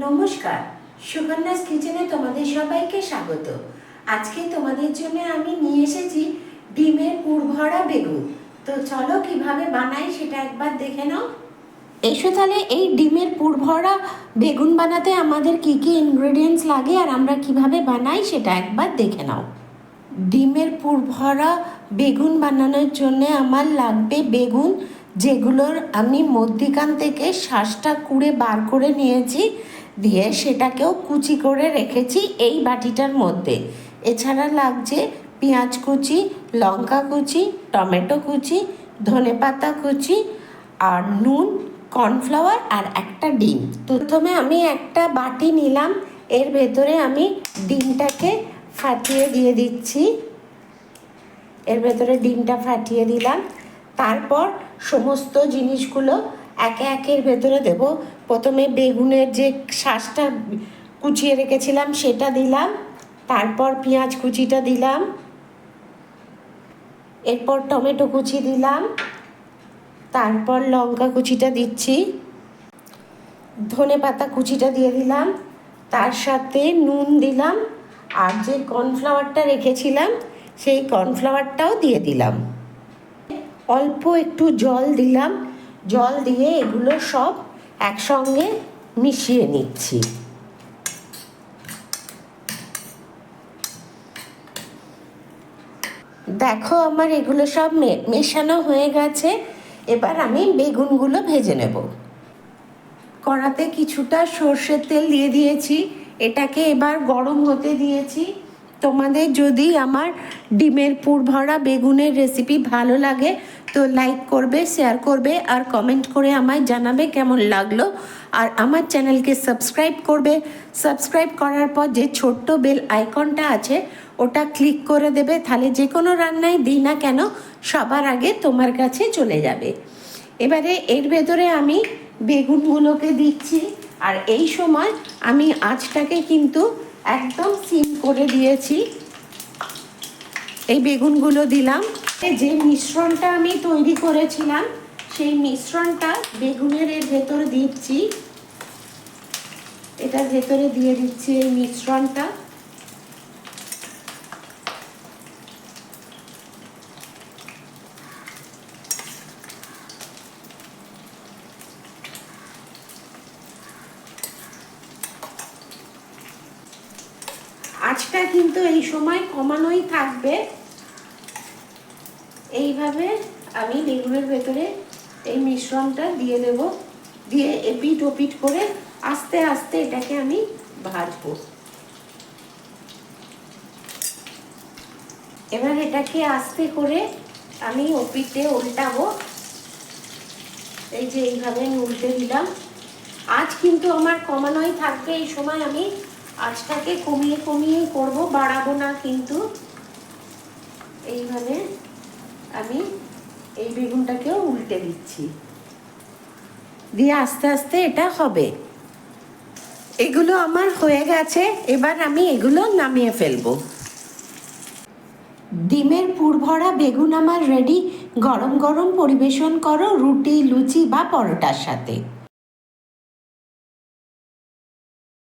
নমস্কার। সুকন্যাস কিচেনে তোমাদের সবাইকে স্বাগত। আজকে তোমাদের জন্য আমি নিয়ে এসেছি ডিমের পুরভরা বেগুন। তো চলো কীভাবে বানাই সেটা একবার দেখে নাও। এসো তাহলে এই ডিমের পুরভরা বেগুন বানাতে আমাদের কি কি ইনগ্রেডিয়েন্টস লাগে আর আমরা কীভাবে বানাই সেটা একবার দেখে নাও। ডিমের পুরভরা বেগুন বানানোর জন্য আমার লাগবে বেগুন, যেগুলোর আমি মধ্যিখান থেকে শ্বাসটা কুড়ে বার করে নিয়েছি। দিয়ে সেটাকেও কুচি করে রেখেছি এই বাটিটার মধ্যে। এছাড়া লাগছে পেঁয়াজ কুচি, লঙ্কা কুচি, টমেটো কুচি ধনেপাতা কুচি আর নুন, কর্নফ্লাওয়ার আর একটা ডিম। প্রথমে আমি একটা বাটি নিলাম, এর ভেতরে আমি ডিমটাকে ফাটিয়ে দিয়ে দিচ্ছি। এর ভেতরে ডিমটা ফাটিয়ে দিলাম। তারপর সমস্ত জিনিসগুলো একে একের ভেতরে দেব। প্রথমে বেগুনের যে শ্বাসটা কুচিয়ে রেখেছিলাম, সেটা দিলাম। তারপর পেঁয়াজ কুচিটা দিলাম। এরপর টমেটো কুচি দিলাম। তারপর লঙ্কা কুচিটা দিচ্ছি। ধনে পাতা কুচিটা দিয়ে দিলাম। তার সাথে নুন দিলাম। আর যে কর্নফ্লাওয়ারটা রেখেছিলাম, সেই কর্নফ্লাওয়ারটাও দিয়ে দিলাম। অল্প একটু জল দিলাম। জল দিয়ে এগুলো সব একসঙ্গে মিশিয়ে নিচ্ছি। দেখো আমার এগুলো সব মেশানো হয়ে গেছে। এবার আমি বেগুনগুলো ভেজে নেব। কড়াতে কিছুটা সর্ষের তেল দিয়ে দিয়েছি। এটাকে এবার গরম হতে দিয়েছি। তোমাদের যদি আমার ডিমের পুর ভরা বেগুনের রেসিপি ভালো লাগে, তো লাইক করবে শেয়ার করবে, আর কমেন্ট করে আমায় জানাবে কেমন লাগল। আর আমার চ্যানেলকে সাবস্ক্রাইব করবে। সাবস্ক্রাইব করার পর যে ছোট্ট বেল আইকনটা আছে, ওটা ক্লিক করে দেবে। তাহলে যে কোনো রান্নায় দিই না কেন, সবার আগে তোমার কাছে চলে যাবে। এবারে এর ভেতরে আমি বেগুনগুলোকে দিচ্ছি। আর এই সময় আমি আঁচটাকে কিন্তু একদম সিম করে দিয়েছি। এই বেগুনগুলো দিলাম। যে মিশ্রণটা আমি তৈরি করেছিলাম, সেই মিশ্রণটা বেগুনের এর ভেতরে দিচ্ছি। এটার ভেতরে দিয়ে দিচ্ছি এই মিশ্রণটা। আঁচটা কিন্তু এই সময় কমানোই থাকবে। এইভাবে আমি বেগুনের ভেতরে এই মিশ্রণটা দিয়ে দেব। দিয়ে এপিট ওপিট করে আস্তে আস্তে এটাকে আমি ভাজবো। এবার এটাকে আস্তে করে আমি ওপিটে উল্টাবো। এই যে এইভাবে আমি উল্টে দিলাম। আজ কিন্তু আমার কমানোই থাকবে। এই সময় আমি আঁচটাকে কমিয়ে কমিয়ে করব, বাড়াবো না কিন্তু। এইভাবে আমি এই বেগুনটাকেও উল্টে দিচ্ছি। দিয়ে আস্তে আস্তে এটা হবে। এগুলো আমার হয়ে গেছে, এবার আমি এগুলো নামিয়ে ফেলব। ডিমের পুরভরা বেগুন আমার রেডি গরম গরম পরিবেশন করো রুটি, লুচি বা পরোটার সাথে।